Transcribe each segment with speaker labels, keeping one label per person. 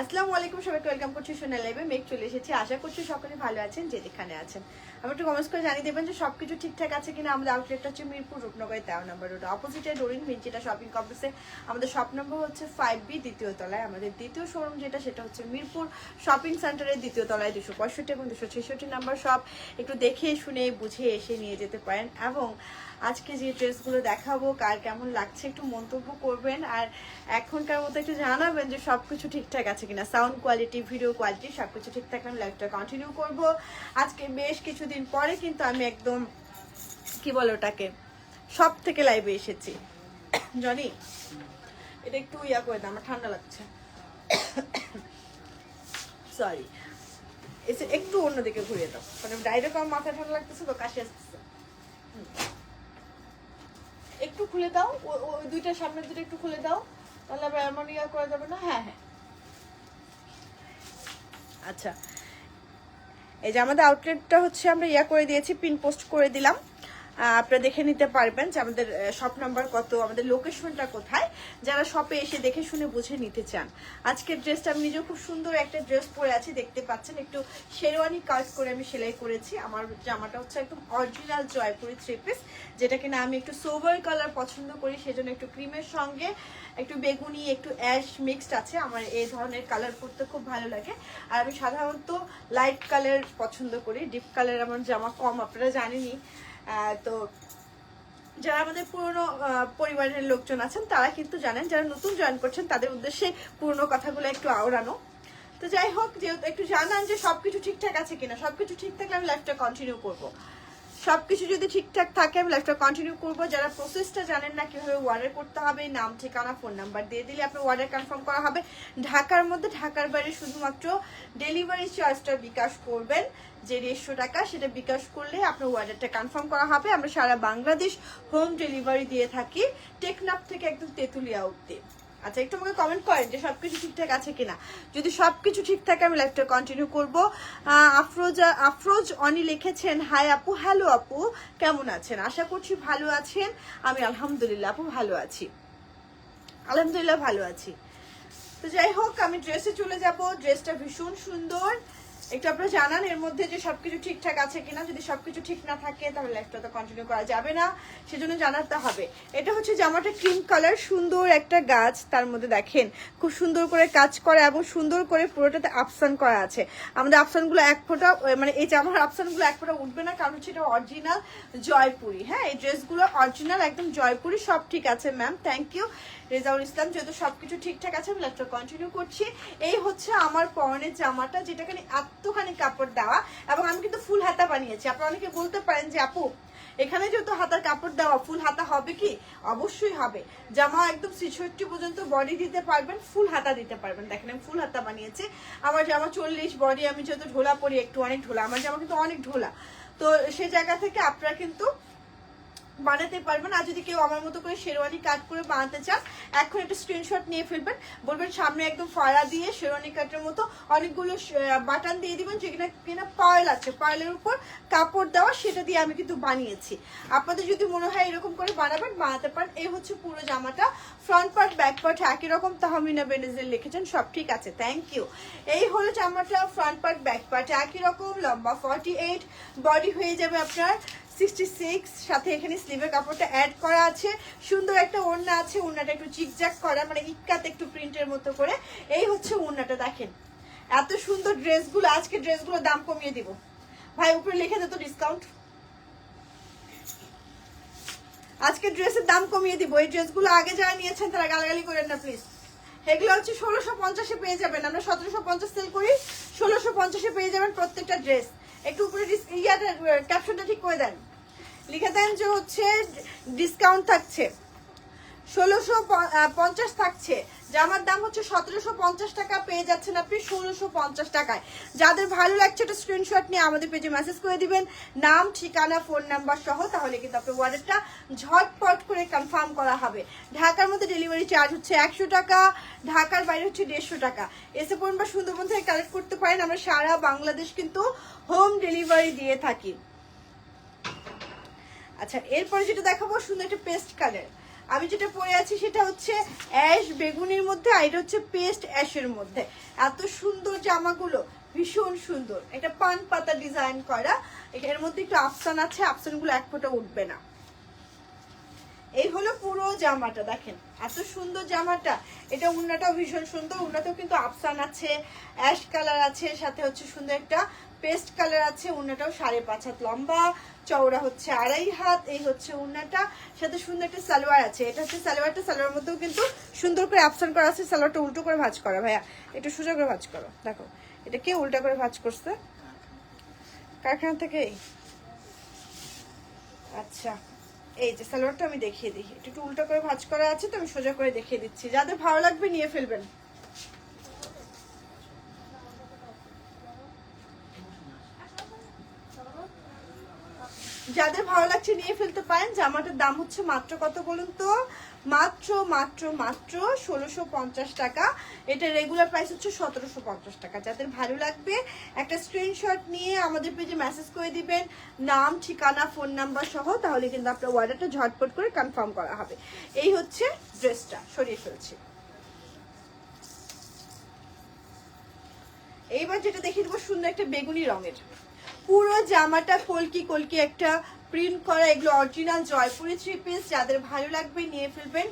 Speaker 1: আসসালামু আলাইকুম, সবাইকে ওয়েলকাম করছি সোনা লাইভে মেঘ চলে এসেছি। আশা করছি সকলে ভালো আছেন যে যেখানে আছেন। আমি একটু কমেন্টস করে জানিয়ে দেবেন যে সবকিছু ঠিকঠাক আছে কিনা। আমাদের আউটলেটটা হচ্ছে মিরপুর, রূপনগরের তেরো নম্বর রোড অপোজিটে ডোরিন মিঞ্চিটা শপিং কমপ্লেক্সে আমাদের শপ নম্বর হচ্ছে ফাইভ বি দ্বিতীয় তলায়। আমাদের দ্বিতীয় শোরুম যেটা, সেটা হচ্ছে মিরপুর শপিং সেন্টারের দ্বিতীয় তলায় দুশো পঁয়ষট্টি এবং দুশো ছেষট্টি নাম্বার শপ একটু দেখে, শুনে, বুঝে, এসে নিয়ে যেতে পারেন। এবং আজকে যে ড্রেসগুলো দেখাবো, কার কেমন লাগছে একটু মন্তব্য করবেন। আর এখনকার মতো একটু জানাবেন যে সবকিছু ঠিকঠাক আছে কিনা। সাউন্ড কোয়ালিটি ভিডিও কোয়ালিটি সবকিছু ঠিকঠাক আমি লাইভটা কন্টিনিউ করব। আজকে বেশ কিছুদিন পরে কিন্তু আমি একদম, কি বলো ওটাকে সব থেকে লাইভে এসেছি। জনি এটা একটু ইয়া করে দাও আমার ঠান্ডা লাগছে। সরি এসে একটু অন্যদিকে ঘুরিয়ে দাও। মানে ডাইরেক্ট আমার মাথা ঠান্ডা লাগতেছে তো, কাশি আসতেছে। একটু খুলে দাও। ওই দুইটা সামনের দুটো একটু খুলে দাও। তাহলে আবার ইয়া করা যাবে না? হ্যাঁ হ্যাঁ। আচ্ছা। এই যে আমাদের আউটলেটটা হচ্ছে আমরা ইয়া করে দিয়েছি পিন পোস্ট করে দিলাম। আপনারা দেখে নিতে পারবেন যে আমাদের শপ নাম্বার কত, আমাদের লোকেশনটা কোথায়। যারা শপে এসে দেখে শুনে বুঝে নিতে চান। আজকের ড্রেসটা আমি নিজেও খুব সুন্দর একটা ড্রেস পরে আছি, দেখতে পাচ্ছেন। একটু শেরওয়ানি কাজ করে আমি সেলাই করেছি। আমার জামাটা হচ্ছে একদম অরিজিনাল জয়পুরি থ্রি পিস যেটা কিনা আমি একটু সোভার কালার পছন্দ করি, সেজন্য একটু ক্রিমের সঙ্গে একটু বেগুনি, একটু অ্যাশ মিক্সড আছে। আমার এই ধরনের কালার পরতে খুব ভালো লাগে। আর আমি সাধারণত লাইট কালার পছন্দ করি। ডিপ কালার আমার জামা কম, আপনারা জানেনই। তো যারা আমাদের পুরনো পরিবারের লোকজন আছেন, তারা কিন্তু জানেন, যারা নতুন জয়েন করছেন, তাদের উদ্দেশ্যে পুরনো কথাগুলো একটু আওড়ানো। তো যাই হোক, যেহেতু একটু জানান যে সবকিছু ঠিকঠাক আছে কিনা, সবকিছু ঠিক থাকলে আমি লাইফটা কন্টিনিউ করব। সবকিছু যদি ঠিকঠাক থাকে, আমি লাইফটা কন্টিনিউ করব। যারা প্রসেসটা জানেন না কীভাবে অর্ডার করতে হবে, নাম, ঠিকানা ফোন নাম্বার দিয়ে দিলে আপনার অর্ডার কনফার্ম করা হবে। ঢাকার মধ্যে, ঢাকার বাইরে শুধুমাত্র ডেলিভারি চার্জটা বিকাশ করবেন। যে দেড়শো টাকা, সেটা বিকাশ করলে আপনার অর্ডারটা কনফার্ম করা হবে। আমরা সারা বাংলাদেশ হোম ডেলিভারি দিয়ে থাকি, টেকনাফ থেকে একদম তেঁতুলিয়া অব্দি আচ্ছা একটু আমাকে কমেন্ট করেন যে সবকিছু ঠিকঠাক আছে কিনা। যদি সবকিছু ঠিক থাকে আমি লাইফটা কন্টিনিউ করব। আফরোজা, আফরোজ অনি লিখেছেন হাই আপু হ্যালো আপু, কেমন আছেন? আশা করছি ভালো আছেন। আমি আলহামদুলিল্লাহ আপু, ভালো আছি। আলহামদুলিল্লাহ ভালো আছি। তো যাই হোক, আমি ড্রেসে চলে যাব। ড্রেসটা ভীষণ সুন্দর। একটু আপনারা জানান এর মধ্যে যে সবকিছু ঠিকঠাক আছে কিনা। যদি সবকিছু ঠিক না থাকে, তাহলে লাইফটা তো কন্টিনিউ করা যাবে না। সেজন্য জানাতে হবে। এটা হচ্ছে জামাটা ক্রিম কালার সুন্দর একটা গাছ তার মধ্যে দেখেন। খুব সুন্দর করে কাজ করা এবং সুন্দর করে পুরোটাতে আফসান করা আছে। আমাদের আফসানগুলো এক ফোঁটা মানে এই জামার আফসানগুলো এক ফোঁটা উঠবে না, কারণ হচ্ছে এটা অরিজিনাল জয়পুরি। হ্যাঁ এই ড্রেসগুলো অরিজিনাল একদম জয়পুরি, সব ঠিক আছে ma'am thank you Rezaul Islam, যেহেতু সবকিছু ঠিকঠাক আছে, আমি লাইফটা কন্টিনিউ করছি। এই হচ্ছে আমার পরনের জামাটা, যেটাখানে এতখানি কাপড় দেওয়া, এবং আমি কিন্তু ফুল হাতা বানিয়েছি। আপনারা অনেকে বলতে পারেন যে, আপু, এখানে যেহেতু হাতার কাপড় দেওয়া ফুল হাতা হবে কি? অবশ্যই হবে। জামা একদম ছিষট্টি পর্যন্ত বডি দিতে পারবেন ফুল হাতা দিতে পারবেন। দেখেন, আমি ফুল হাতা বানিয়েছি। আমার জামা চল্লিশ বডি আমি যেহেতু ঢোলা পরি একটু অনেক ঢোলা। আমার জামা কিন্তু অনেক ঢোলা। তো সেই জায়গা থেকে আপনারা কিন্তু বানাতে পারবেন। আর যদি কেউ আমার মতো করে শেরওয়ানি কাট করে বানাতে চান, এখন একটা স্ক্রিনশট নিয়ে ফেলবেন। বলবেন, সামনে একদম ফাড়া দিয়ে শেরওয়ানি কাটের মতো অনেকগুলো বাটন দিয়ে দিবেন, যেখানে কিনা পার্ল আছে। পার্লের উপর কাপড় দেওয়া, সেটা দিয়ে আমি কিন্তু বানিয়েছি। আপনাদের যদি মনে হয় এরকম করে বানাবেন, বানাতে পারেন। এই হচ্ছে পুরো জামাটা। ফ্রন্ট পার্ট ব্যাক পার্ট একই রকম। তাহমিনা বেনেজের লিখেছেন, সব ঠিক আছে। থ্যাংক ইউ এই হলো জামাটা ফ্রন্ট পার্ট ব্যাক পার্ট একই রকম। লম্বা ফর্টি এইট বডি হয়ে যাবে আপনার। সিক্সটি সিক্স সাথে এখানে স্লিভের কাপড়টা অ্যাড করা আছে। সুন্দর একটা ওড়না আছে, ওড়নাটা একটু জিগজ্যাগ করা মানে ইক্কাতে একটু প্রিন্টের মতো করে। এই হচ্ছে ওড়নাটা, দেখেন। এত সুন্দর ড্রেসগুলো আজকে ড্রেসগুলো দাম কমিয়ে দিব। ভাই, উপরে লিখে দে তো ডিসকাউন্ট আজকে ড্রেসের দাম কমিয়ে দিব। এই ড্রেসগুলো আগে যারা নিয়েছেন, তারা গালাগালি করেন না প্লিজ এগুলো হচ্ছে ষোলোশো পঞ্চাশে পেয়ে যাবেন। আমরা সতেরোশো পঞ্চাশ সেল করি, ষোলোশো পঞ্চাশে পেয়ে যাবেন প্রত্যেকটা ড্রেস। একটু উপরে ক্যাপশনটা ঠিক করে দেন। লিখে দেন যে হচ্ছে ডিসকাউন্ট থাকছে। ষোলোশো পঞ্চাশ থাকছে। জামার দাম হচ্ছে সতেরোশো পঞ্চাশ টাকা, পেয়ে যাচ্ছেন আপনি ষোলোশো পঞ্চাশ টাকায়। যাদের ভালো লাগছে একটা স্ক্রিনশট নিয়ে আমাদের পেজে মেসেজ করে দিবেন। নাম, ঠিকানা ফোন নাম্বার সহ, তাহলে কিন্তু আপনার অর্ডারটা ঝটপট করে কনফার্ম করা হবে। ঢাকার মধ্যে ডেলিভারি চার্জ হচ্ছে একশো টাকা, ঢাকার বাইরে হচ্ছে দেড়শো টাকা। এসে পড়ুন বা সুন্দরবন থেকে কালেক্ট করতে পারেন। আমরা সারা বাংলাদেশ কিন্তু হোম ডেলিভারি দিয়ে থাকি। আচ্ছা এরপরে যেটা দেখাবো, সুন্দর একটা পেস্ট কালার আমি যেটা পরে আছি সেটা হচ্ছে অ্যাশ বেগুনির মধ্যে আর এটা হচ্ছে পেস্ট অ্যাশের মধ্যে। এত সুন্দর জামাগুলো, ভীষণ সুন্দর। এটা পান পাতা ডিজাইন করা। এটার মধ্যে একটু আফসান আছে, আফসানগুলো এক ফোটা উঠবে না। এই হলো পুরো জামাটা, দেখেন, এত সুন্দর জামাটা। এটা উন্নাটাও ভীষণ সুন্দর, উন্নাতেও কিন্তু আফসান আছে অ্যাশ কালার আছে, সাথে হচ্ছে সুন্দর একটা পেস্ট কালার আছে, উন্নাটাও সাড়ে পাঁচ হাত লম্বা, চওড়া হচ্ছে আড়াই হাত, এই হচ্ছে উন্নাটা, সাথে সুন্দর একটা সালোয়ার আছে। এটা হচ্ছে সালোয়ারটা সালোয়ার মধ্যেও কিন্তু সুন্দর করে আফসান করা আছে, সালোয়ারটা উল্টো করে ভাজ করা, ভাইয়া। একটু সোজা করে ভাজ করো, দেখো, এটা কে উল্টা করে ভাজ করছে? কারখানা থেকেই আচ্ছা। এই যে সালোয়ারটা আমি দেখিয়ে দিই। একটু উল্টো করে ভাজ করা আছে তো আমি সোজা করে দেখিয়ে দিচ্ছি। যাদের ভালো লাগবে নিয়ে ফেলবেন। যাদের ভালো লাগছে নিয়ে ফেলতে পারেন, জামাটার দাম হচ্ছে মাত্র কত বলুন তো? মাত্র মাত্র মাত্র ষোলোশো পঞ্চাশ টাকা। এটা রেগুলার প্রাইস হচ্ছে সতেরোশো পঞ্চাশ টাকা। যাদের ভালো লাগবে, একটা স্ক্রিনশট নিয়ে আমাদের পেজে মেসেজ করে দিবেন। নাম, ঠিকানা ফোন নাম্বার সহ, তাহলে কিন্তু আপনার অর্ডারটা ঝটপট করে কনফার্ম করা হবে। এই হচ্ছে ড্রেসটা সরিয়ে ফেলছি। এইবার যেটা দেখিয়ে দেবো, সুন্দর একটা বেগুনি রঙের। পুরো জামাটা কলকি কলকি একটা প্রিন্ট করা, এগুলো অরিজিনাল জয়পুরি থ্রি পিস যাদের ভালো লাগবে নিয়ে ফেলবেন।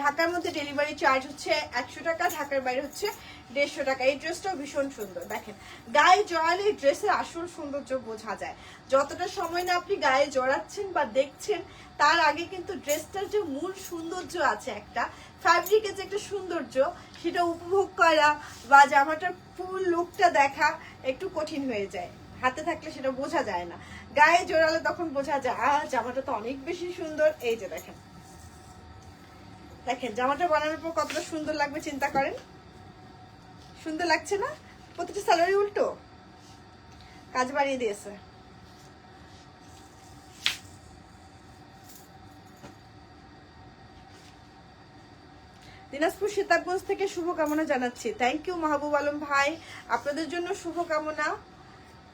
Speaker 1: ঢাকার মধ্যে ডেলিভারি চার্জ হচ্ছে একশো টাকা, ঢাকার বাইরে হচ্ছে দেড়শো টাকা। এই ড্রেসটাও ভীষণ সুন্দর, দেখেন। গায়ে জড়ালে এই ড্রেসের আসল সৌন্দর্য বোঝা যায়। যতটা সময় না আপনি গায়ে জড়াচ্ছেন বা দেখছেন, তার আগে কিন্তু ড্রেসটার যে মূল সৌন্দর্য আছে একটা ফ্যাব্রিকের যে একটা সৌন্দর্য, সেটা উপভোগ করা বা জামাটার ফুল লুকটা দেখা একটু কঠিন হয়ে যায়। হাতে থাকলে সেটা বোঝা যায় না। গায়ে জোরালে তখন বোঝা যায়, আহ, জামাটা তো অনেক বেশি সুন্দর। এই যে দেখেন। দেখেন, জামাটা বানানোর পর কতটা সুন্দর লাগবে চিন্তা করেন। সুন্দর লাগছে না? প্রতিটা স্যালারি উল্টো। কাজ বাড়িয়ে দিয়েছে। দিনাজপুর সীতাবগঞ্জ থেকে শুভকামনা জানাচ্ছি। থ্যাংক ইউ মাহবুব আলম ভাই। আপনাদের জন্য শুভকামনা।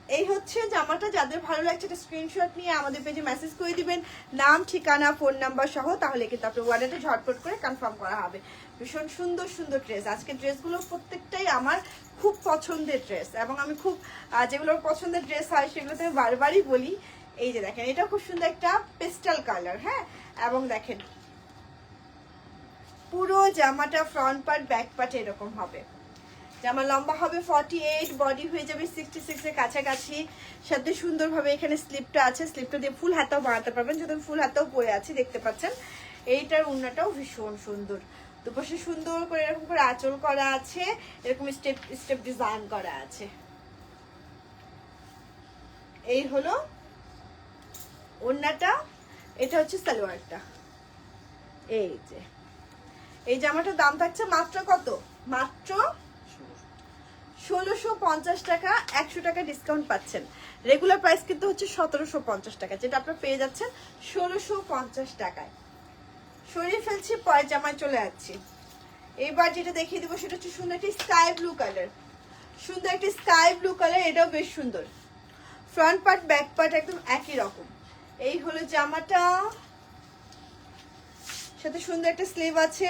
Speaker 1: এই হচ্ছে জামাটা, যাদের ভালো লাগছে একটা স্ক্রিনশট নিয়ে আমাদের পেজে মেসেজ করে দিবেন। নাম, ঠিকানা ফোন নাম্বার সহ, তাহলে কিন্তু আপনার ওয়ার্ডারটা ঝটপট করে কনফার্ম করা হবে। ভীষণ সুন্দর সুন্দর ড্রেস আজকে ড্রেসগুলো প্রত্যেকটাই আমার খুব পছন্দের ড্রেস এবং আমি খুব যেগুলো পছন্দের ড্রেস হয় সেগুলো তো আমি বারবারই বলি। এই যে দেখেন এটা খুব সুন্দর একটা পেস্টাল কালার হ্যাঁ? এবং দেখেন, পুরো জামাটা ফ্রন্ট পার্ট ব্যাক পার্ট এরকম হবে। জামা লম্বা হবে ফর্টি এইট বডি হয়ে যাবে সিক্সটি সিক্সের কাছাকাছি। সাথে সুন্দরভাবে এখানে স্লিপটা আছে স্লিপটা দিয়ে ফুল হাতাও বানাতে পারবেন যদি ফুল হাতাও পরে আছি, দেখতে পাচ্ছেন। এইটার উন্নাটাও ভীষণ সুন্দর। দুপাশে সুন্দর করে এরকম করে আঁচল করা আছে, এরকম স্টেপ স্টেপ ডিজাইন করা আছে। এই হলো ওন্নাটা, এটা হচ্ছে সালোয়ারটা। এই যে, এই জামাটার দাম থাকছে মাত্র কত? মাত্র ষোলোশো পঞ্চাশ টাকা, একশো টাকা ডিসকাউন্ট পাচ্ছেন। রেগুলার প্রাইস কিন্তু হচ্ছে সতেরোশো পঞ্চাশ টাকা, যেটা আপনার পেয়ে যাচ্ছেন ষোলোশো পঞ্চাশ টাকায়। সরিয়ে ফেলছি, পরের জামায় চলে যাচ্ছি। এইবার যেটা দেখিয়ে দেবো, সেটা হচ্ছে সুন্দর একটি স্কাই ব্লু কালার সুন্দর একটি স্কাই ব্লু কালার এটাও বেশ সুন্দর। ফ্রন্ট পার্ট ব্যাক পার্ট একদম একই রকম। এই হলো জামাটা। সাথে সুন্দর একটা স্লিভ আছে।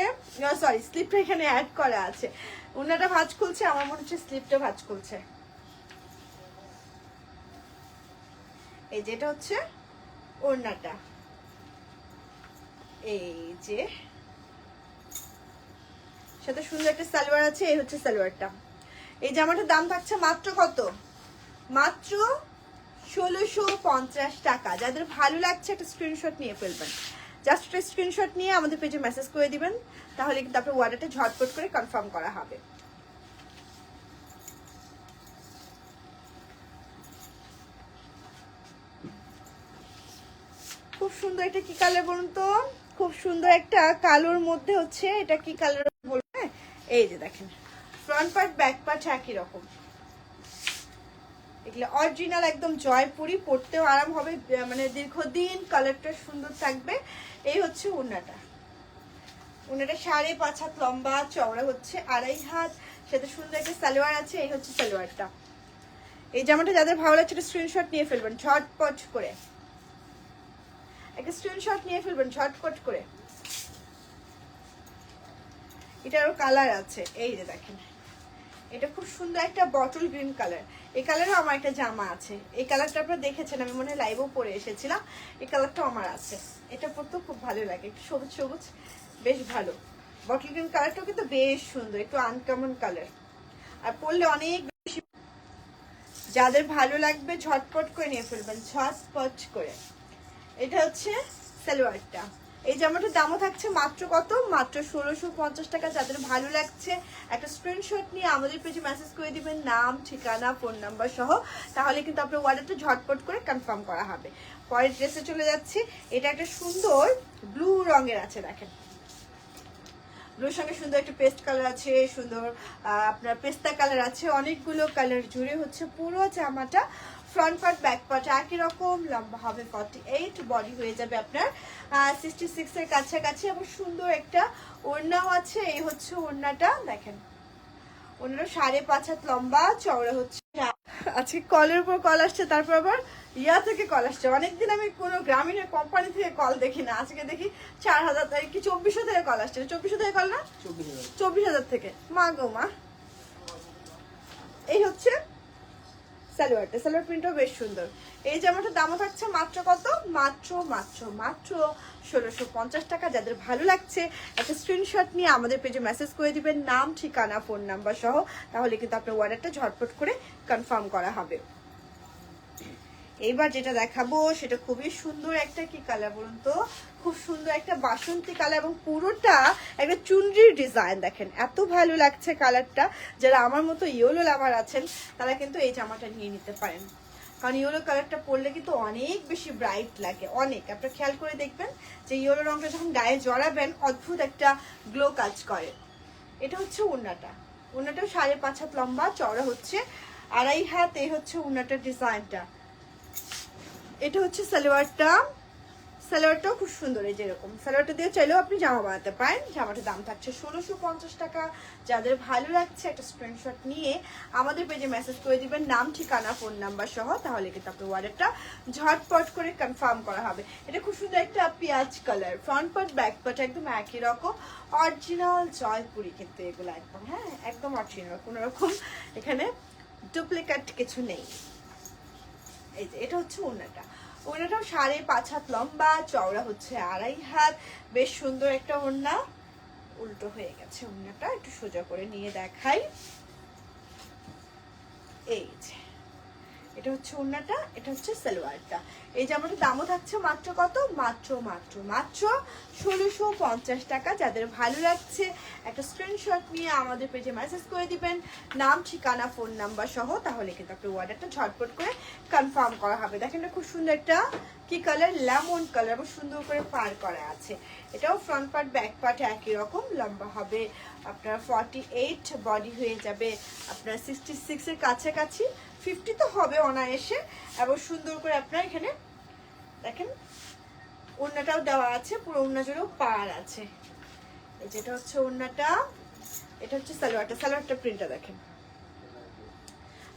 Speaker 1: সরি স্লিপটা এখানে অ্যাড করা আছে। ওনাটা ভাজ খুলছে, আমার মনে হচ্ছে স্লিপটা ভাজ খুলছে। এই যেটা হচ্ছে ওড়নাটা। এই যে সাথে সুন্দর একটা সালোয়ার আছে, এই হচ্ছে সালোয়ারটা। এই জামাটার দাম থাকছে মাত্র কত? মাত্র ষোলোশো পঞ্চাশ টাকা। যাদের ভালো লাগছে একটা স্ক্রিনশট নিয়ে ফেলবেন। জাস্ট স্ক্রিনশট নিয়ে আমাদের পেজে মেসেজ করে দিবেন, তাহলে কিন্তু আপনার অর্ডারটা ঝটপট করে কনফার্ম করা হবে। খুব সুন্দর একটা কি কালার বলুন তো? খুব সুন্দর একটা কালোর মধ্যে হচ্ছে এটা কি কালার বলবে? এই যে দেখেন ফ্রন্ট পার্ট ব্যাক পার্ট একই রকম। এগুলো অরিজিনাল একদম জয়পুরি পরতেও আরাম হবে মানে দীর্ঘদিন কালারটা সুন্দর থাকবে। এই হচ্ছে উন্নাটা উন্নাটা সাড়ে পাঁচ হাত লম্বা, চওড়া হচ্ছে আড়াই হাত, সাথে সুন্দর একটা সালোয়ার আছে, এই হচ্ছে সালোয়ারটা। এই জামাটা যাদের ভালো লাগছে একটা স্ক্রিনশট নিয়ে ফেলবেন, ঝটপট করে। একটা স্ক্রিনশট নিয়ে ফেলবেন, ঝটপট করে। এটারও কালার আছে, এই যে দেখেন। এটা খুব সুন্দর একটা বটল গ্রিন কালার এই কালারও আমার একটা জামা আছে। এই কালারটা আপনারা দেখেছেন, আমি মনে হয় লাইভও পরে এসেছিলাম। এই কালারটাও আমার আছে। এটা পরতেও খুব ভালো লাগে, একটু সবুজ সবুজ, বেশ ভালো। বটল গ্রিন কালারটাও কিন্তু বেশ সুন্দর, একটু আনকমন কালার আর পরলে অনেক বেশি যাদের ভালো লাগবে, ঝটপট করে নিয়ে ফেলবেন, ঝটপট করে। এটা হচ্ছে সালোয়ারটা। এই জামাটার দামও থাকছে মাত্র কত? মাত্র ষোলোশো পঞ্চাশ টাকা। যাদের ভালো লাগছে, একটা স্ক্রিনশট নিয়ে আমাদের পেজে মেসেজ করে দিবেন, নাম, ঠিকানা ফোন নাম্বার সহ। তাহলে কিন্তু আপনার অর্ডারটা ঝটপট করে কনফার্ম করা হবে। পরের ড্রেসে চলে যাচ্ছি। এটা একটা সুন্দর ব্লু রঙের আছে, দেখেন। ব্লুর সঙ্গে সুন্দর একটা পেস্ট কালার আছে, সুন্দর আপনার পেস্তা কালার আছে, অনেকগুলো কালার জুড়ে হচ্ছে পুরো জামাটা। ফ্রন্ট পার্ট ব্যাক পার্ট একই রকম লম্বা হবে ফর্টি এইট বডি হয়ে যাবে আপনার সিক্সটি সিক্স এর কাছাকাছি এবং সুন্দর একটা ওড়নাও আছে এই হচ্ছে ওড়নাটা দেখেন। ওনারা সাড়ে পাঁচ হাত লম্বা চওড়া হচ্ছে আজকে কলের উপর কল আসছে তারপর আবার ইয়া থেকে কল আসছে। অনেকদিন আমি কোনো গ্রামীণের কোম্পানি থেকে কল দেখি না আজকে দেখি চার হাজার কি চব্বিশশো থেকে কল আসছে? চব্বিশশো থেকে কল না? চব্বিশ হাজার থেকে। মা গো মা। এই হচ্ছে সালোয়ারটা, সালোয়ার প্রিন্টও বেশ সুন্দর। এই জামাটার দামও থাকছে মাত্র কত? মাত্র মাত্র মাত্র ষোলোশো পঞ্চাশ টাকা। যাদের ভালো লাগছে, একটা স্ক্রিনশট নিয়ে আমাদের পেজে মেসেজ করে দিবেন। নাম, ঠিকানা ফোন নাম্বার সহ। তাহলে কিন্তু আপনার অর্ডারটা ঝটপট করে কনফার্ম করা হবে। এইবার যেটা দেখাবো, সেটা খুবই সুন্দর একটা কি কালার বলুন তো? খুব সুন্দর একটা বাসন্তী কালার এবং পুরোটা একটা চুনরির ডিজাইন দেখেন। এত ভালো লাগছে কালারটা যারা আমার মতো ইয়েলো লাভার আছেন, তারা কিন্তু এই জামাটা নিয়ে নিতে পারেন। কারণ ইয়েলো কালারটা পরলে কিন্তু অনেক বেশি ব্রাইট লাগে, অনেক। আপনারা খেয়াল করে দেখবেন যে ইয়েলো রংটা যখন গায়ে জড়াবেন, অদ্ভুত একটা গ্লো কাজ করে। এটা হচ্ছে উন্নাটা। উন্নাটাও সাড়ে পাঁচ হাত লম্বা, চওড়া হচ্ছে। আড়াই হাত এই হচ্ছে উন্নাটার ডিজাইনটা এটা হচ্ছে সালোয়ারটা। সালোয়ারটাও খুব সুন্দর, এই যেরকম সালোয়ারটা দিয়ে চাইলেও আপনি জামা বানাতে পারেন। জামাটার দাম থাকছে ষোলোশো পঞ্চাশ টাকা। যাদের ভালো লাগছে একটা স্ক্রিনশট নিয়ে আমাদের পেজে মেসেজ করে দিবেন। নাম, ঠিকানা ফোন নাম্বার সহ, তাহলে কিন্তু আপনার অর্ডারটা ঝটপট করে কনফার্ম করা হবে। এটা খুব সুন্দর একটা পেঁয়াজ colour front part back part একদম একই রকম। অরিজিনাল জয়পুরি কিন্তু এগুলো একদম হ্যাঁ একদম অরিজিনাল কোনো রকম এখানে ডুপ্লিকেট কিছু নেই। এই যে, এটা হচ্ছে ওড়নাটা। ওড়নাটাও সাড়ে পাঁচ হাত লম্বা, চওড়া হচ্ছে আড়াই হাত। বেশ সুন্দর একটা ওড়না। উল্টো হয়ে গেছে ওড়নাটা, একটু সোজা করে নিয়ে দেখাই। এই যে এটা হচ্ছে ওড়নাটা, এটা হচ্ছে সালোয়ারটা। এই জামাটার দামও থাকছে মাত্র কত? মাত্র মাত্র মাত্র ষোলোশো পঞ্চাশ টাকা। যাদের ভালো লাগছে, একটা স্ক্রিনশট নিয়ে আমাদের পেজে মেসেজ করে দিবেন। নাম, ঠিকানা ফোন নাম্বার সহ, তাহলে কিন্তু আপনার অর্ডারটা ঝটপট করে কনফার্ম করা হবে। দেখেন এটা খুব সুন্দর একটা কি কালার লেমন কালার এবং সুন্দর করে পার করা আছে। এটাও ফ্রন্ট পার্ট ব্যাক পার্ট একই রকম, লম্বা হবে আপনার ফর্টি এইট বডি হয়ে যাবে আপনার সিক্সটি সিক্সের কাছাকাছি। ফিফটি তো হবে অনায়াসে। এবং সুন্দর করে আপনার এখানে দেখেন, ওড়নাটাও দেওয়া আছে, পুরো ওড়না জুড়েও পার আছে। এই যেটা হচ্ছে ওড়নাটা, এটা হচ্ছে সালোয়ারটা সালোয়ারটা প্রিন্টটা দেখেন।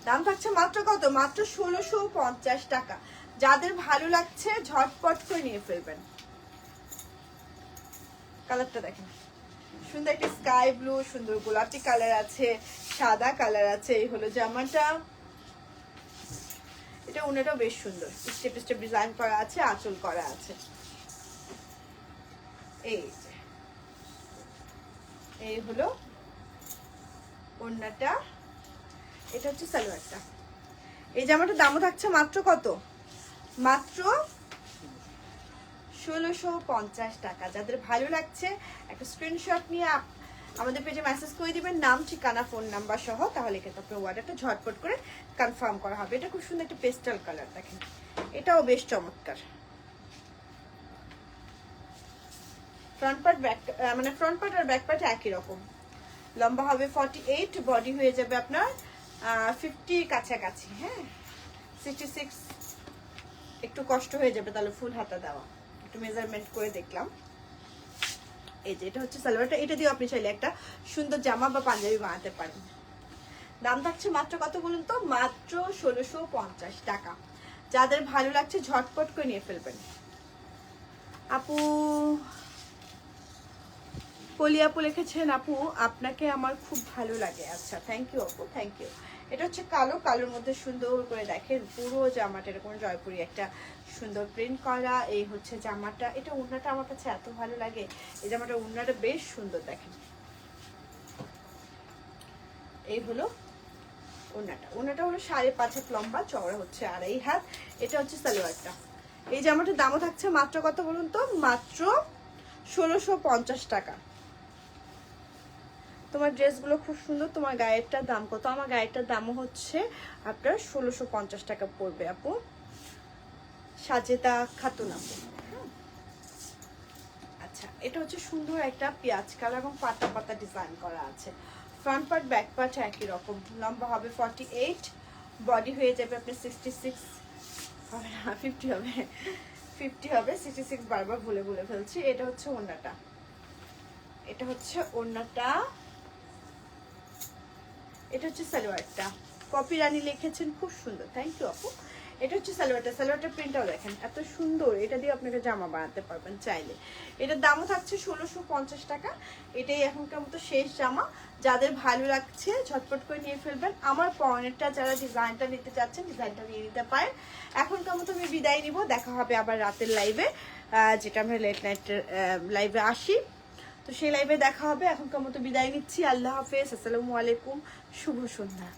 Speaker 1: দাম থাকছে মাত্র কত? মাত্র ষোলোশো পঞ্চাশ টাকা। যাদের ভালো লাগছে, ঝটপট করে নিয়ে ফেলবেন। কালারটা দেখেন। সুন্দর একটা স্কাই ব্লু, সুন্দর গোলাপি কালার আছে, সাদা কালার আছে, এই হলো জামাটা। এটা উনেটাও বেশ সুন্দর। স্টেপ স্টেপ ডিজাইন করা আছে, আঁচল করা আছে। এই এই হলো ওড়নাটা। এটা হচ্ছে সালোয়ারটা। এই জামাটার দামও থাকছে মাত্র কত? মাত্র ষোলোশো পঞ্চাশ টাকা। যাদের ভালো লাগছে, একটা স্ক্রিনশট নিয়ে আমাদের পেজে মেসেজ করে দিবেন, নাম, ঠিকানা ফোন নাম্বার সহ, তাহলে কিন্তু আপনার অর্ডারটা ঝটপট করে কনফার্ম করা হবে। এটা খুব সুন্দর একটা পেস্টাল কালার দেখেন। এটাও বেশ চমৎকার। ফ্রন্ট পার্ট ব্যাক মানে ফ্রন্ট পার্ট আর ব্যাক পার্ট একই রকম। লম্বা হবে ফর্টি এইট বডি হয়ে যাবে আপনার ফিফটি কাছাকাছি হ্যাঁ? সিক্সটি সিক্স একটু কষ্ট হয়ে যাবে তাহলে ফুল হাতা দেওয়া। একটু মেজারমেন্ট করে দেখলাম। এই যে, এটা হচ্ছে সালোয়ারটা। এটা দিয়ে আপনি চাইলে একটা সুন্দর জামা বা পাঞ্জাবি বানাতে পারেন। দাম থাকছে মাত্র কত বলুন তো? মাত্র ষোলোশো পঞ্চাশ টাকা। যাদের ভালো লাগছে ঝটপট করে নিয়ে ফেলবেন। আপু কলি আপু লিখেছেন, আপু, আপনাকে আমার খুব ভালো লাগে। আচ্ছা থ্যাংক ইউ আপু থ্যাংক ইউ এটা হচ্ছে কালো, কালোর মধ্যে সুন্দর করে দেখেন পুরো জামাটা, এরকম জয়পুরি একটা সুন্দর প্রিন্ট করা। এই হচ্ছে জামাটা। এটা উন্নাটা আমার কাছে এত ভালো লাগে। এই জামাটা উন্নাটা বেশ সুন্দর দেখেন। এই হলো ওনাটা ওনাটা হলো সাড়ে পাঁচ হাত লম্বা, চওড়া হচ্ছে আড়াই হাত। এটা হচ্ছে সালোয়ারটা। এই জামাটার দামও থাকছে মাত্র কত বলুন তো? মাত্র ষোলোশো টাকা। তোমার ড্রেসগুলো খুব সুন্দর। তোমার গায়েরটার দাম কত? আমার গায়েরটার দামও হচ্ছে আপনার ষোলোশো পঞ্চাশ টাকা পড়বে আপু। সাজেদা খাতুন আপু। হুম। আচ্ছা এটা হচ্ছে সুন্দর একটা পেঁয়াজ কালার এবং পাতা পাতা ডিজাইন করা আছে। ফ্রন্ট পার্ট, ব্যাক পার্ট একই রকম। লম্বা হবে ফর্টি এইট বডি হয়ে যাবে আপনার সিক্সটি সিক্স হবে না ফিফটি হবে। ফিফটি হবে সিক্সটি সিক্স বারবার ভুলে ভুলে ফেলছি। এটা হচ্ছে ওড়নাটা। এটা হচ্ছে ওড়নাটা এটা হচ্ছে সালোয়ারটা। কপি রানী লিখেছেন, খুব সুন্দর। থ্যাংক ইউ আপু। এটা হচ্ছে সালোয়ারটা। সালোয়ারটা প্রিন্টটাও দেখেন, এত সুন্দর। এটা দিয়ে আপনাকে জামা বানাতে পারবেন চাইলে। এটার দামও থাকছে ষোলোশো পঞ্চাশ টাকা। এটাই এখনকার মতো শেষ জামা। যাদের ভালো লাগছে, ঝটপট করে নিয়ে ফেলবেন। আমার পরনেরটা যারা ডিজাইনটা নিতে চাচ্ছেন, ডিজাইনটা নিয়ে নিতে পারেন। এখনকার মতো আমি বিদায় নিব। দেখা হবে আবার রাতের লাইভে যেটা আমরা লেট নাইট লাইভে আসি। তো সেই লাইভে দেখা হবে। এখনকার মতো বিদায় নিচ্ছি। আল্লাহ হাফেজ। আসসালামু আলাইকুম। শুভ সন্ধ্যা